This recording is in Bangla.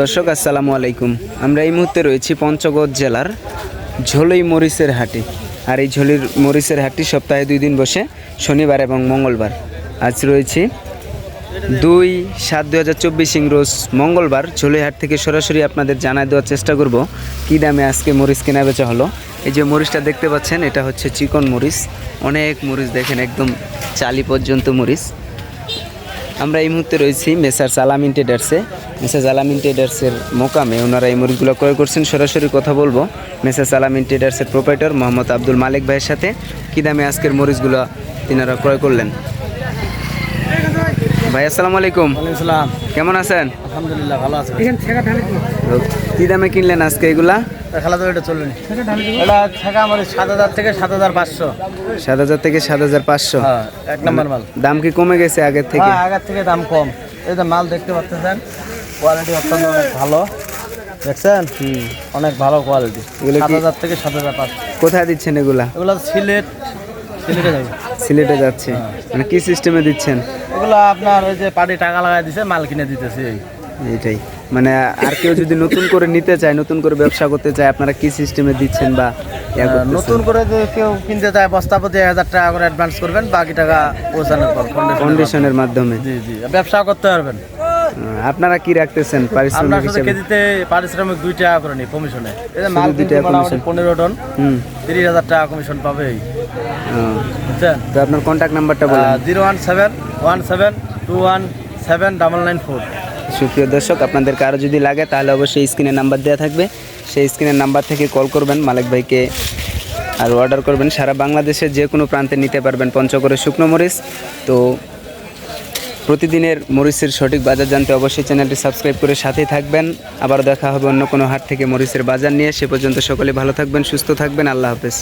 দর্শক, আসসালামু আলাইকুম। আমরা এই মুহূর্তে রয়েছি পঞ্চগড় জেলার ঝোলই মরিচের হাটে। আর এই ঝোলির মরিচের হাটটি সপ্তাহে দুই দিন বসে, শনিবার এবং মঙ্গলবার। আজ রয়েছি দুই সাত দুই হাজার চব্বিশ ইংরোজ মঙ্গলবার। ঝোলই হাট থেকে সরাসরি আপনাদের জানায় দেওয়ার চেষ্টা করব, কী দামে আজকে মরিচ কেনা বেচা হলো। এই যে মরিচটা দেখতে পাচ্ছেন, এটা হচ্ছে চিকন মরিচ। অনেক মরিচ দেখেন, একদম চালি পর্যন্ত মরিচ। আমরা এই মুহূর্তে রয়েছি মেসার সালামিন ট্রেডার্সে। মেসার সালামিন ট্রেডার্সের মোকামে ওনারা এই মুরগিগুলো ক্রয় করছেন। সরাসরি কথা বলব মেসার সালামিন ট্রেডার্সের প্রোপাইটার মোহাম্মদ আব্দুল মালিক ভাইয়ের সাথে। কী দামে আজকের মরিচগুলো তিনারা ক্রয় করলেন? ভাই আসসালামু আলাইকুম। কেমন আছেন? আলহামদুলিল্লাহ ভালো আছে তো কী দামে কিনলেন আজকে এগুলা? খেলা তো এটা চলবে এটা থাকা আমার সাত হাজার থেকে সাত হাজার পাঁচশো। সাত হাজার থেকে সাত হাজার পাঁচশো। হ্যাঁ এক নম্বর মাল। দাম কি কমে গেছে আগের থেকে? হ্যাঁ আগের থেকে দাম কম। এই যে মাল দেখতে পাচ্ছেন কোয়ালিটি অত্যন্ত অনেক ভালো। দেখছেন? অনেক ভালো কোয়ালিটি সাত হাজার থেকে সাত হাজার পাঁচশো। কোথায় দিচ্ছেন এগুলা? এগুলো সিলেট সিলেটে যাবে। সিলেটে যাচ্ছে। মানে কি সিস্টেমে দিচ্ছেন? এগুলো আপনার ওই যে পার্টি টাকা লাগাই দিছে মাল কিনে দিতেছে এই। এটাই। মানে আর কেউ যদি নতুন করে নিতে চায় নতুন করে ব্যবসা করতে চায় আপনারা কি সিস্টেমে দিচ্ছেন বা নতুন করে যদি কেউ কিনতে চায় বস্তাপতি এক হাজার টাকা করে অ্যাডভান্স করবেন বাকি টাকা পৌঁছানোর পর কন্ডিশনের মাধ্যমে। ব্যবসা করতে পারবেন। আপনারা কি রাখতেছেন পারিশ্রমিক হিসেবে? কেজিতে পারিশ্রমিক 2 টাকা করে নি কমিশনে এই মাল 2 টাকা কমিশন 15 টন 30000 টাকা কমিশন পাবে এই। বুঝছেন? তো আপনার কন্টাক্ট নাম্বারটা বলুন। 017 17 21 7 সুপ্রিয় দর্শক আপনাদের কারও যদি লাগে, তাহলে অবশ্যই স্ক্রিনে নাম্বার দেওয়া থাকবে। সেই স্ক্রিনের নাম্বার থেকে কল করবেন, মালিক ভাইকে আর অর্ডার করবেন। সারা বাংলাদেশের যে কোনো প্রান্তে নিতে পারবেন পঞ্চগড়ের শুকনো মরিচ। তো প্রতিদিনের মরিচের সঠিক বাজার জানতে অবশ্যই চ্যানেলটি সাবস্ক্রাইব করে সাথেই থাকবেন। আবার দেখা হবে অন্য কোনো হাট থেকে মরিচের বাজার নিয়ে। সে পর্যন্ত সকলে ভালো থাকবেন, সুস্থ থাকবেন। আল্লাহ হাফেজ।